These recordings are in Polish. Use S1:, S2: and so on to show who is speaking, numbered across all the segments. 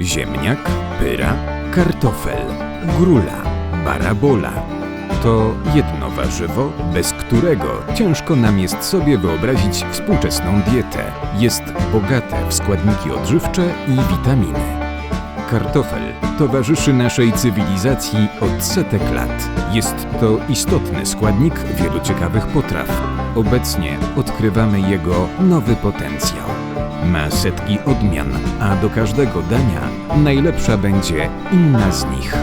S1: Ziemniak, pyra, kartofel, grula, barabola. To jedno warzywo, bez którego ciężko nam jest sobie wyobrazić współczesną dietę. Jest bogate w składniki odżywcze i witaminy. Kartofel towarzyszy naszej cywilizacji od setek lat. Jest to istotny składnik wielu ciekawych potraw. Obecnie odkrywamy jego nowy potencjał. Ma setki odmian, a do każdego dania najlepsza będzie inna z nich.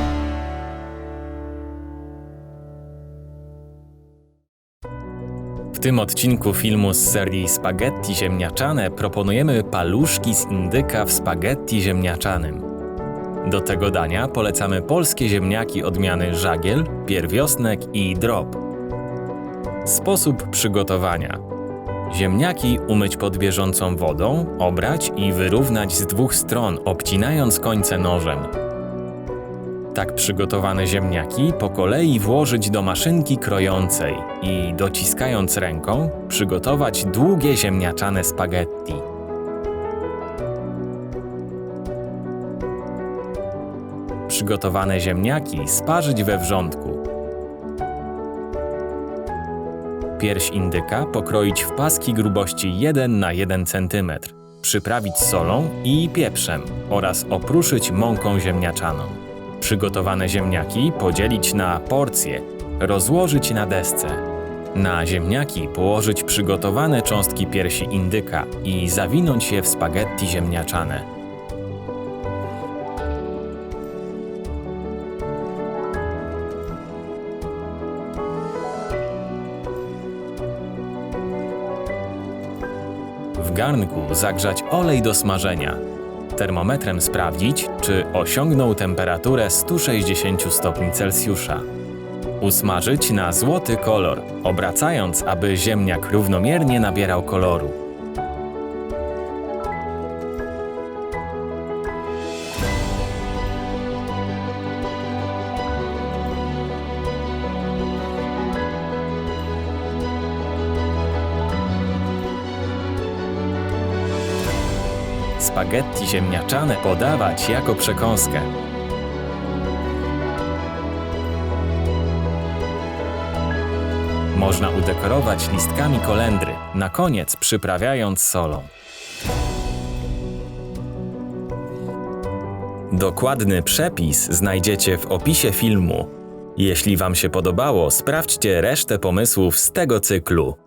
S2: W tym odcinku filmu z serii Spaghetti ziemniaczane proponujemy paluszki z indyka w spaghetti ziemniaczanym. Do tego dania polecamy polskie ziemniaki odmiany żagiel, pierwiosnek i drop. Sposób przygotowania. Ziemniaki umyć pod bieżącą wodą, obrać i wyrównać z dwóch stron, obcinając końce nożem. Tak przygotowane ziemniaki po kolei włożyć do maszynki krojącej i dociskając ręką przygotować długie ziemniaczane spaghetti. Przygotowane ziemniaki sparzyć we wrzątku. Pierś indyka pokroić w paski grubości 1 na 1 cm, przyprawić solą i pieprzem oraz opruszyć mąką ziemniaczaną. Przygotowane ziemniaki podzielić na porcje, rozłożyć na desce. Na ziemniaki położyć przygotowane cząstki piersi indyka i zawinąć je w spaghetti ziemniaczane. Garnku zagrzać olej do smażenia. Termometrem sprawdzić, czy osiągnął temperaturę 160 stopni Celsjusza. Usmażyć na złoty kolor, obracając, aby ziemniak równomiernie nabierał koloru. Spaghetti ziemniaczane podawać jako przekąskę. Można udekorować listkami kolendry, na koniec przyprawiając solą. Dokładny przepis znajdziecie w opisie filmu. Jeśli Wam się podobało, sprawdźcie resztę pomysłów z tego cyklu.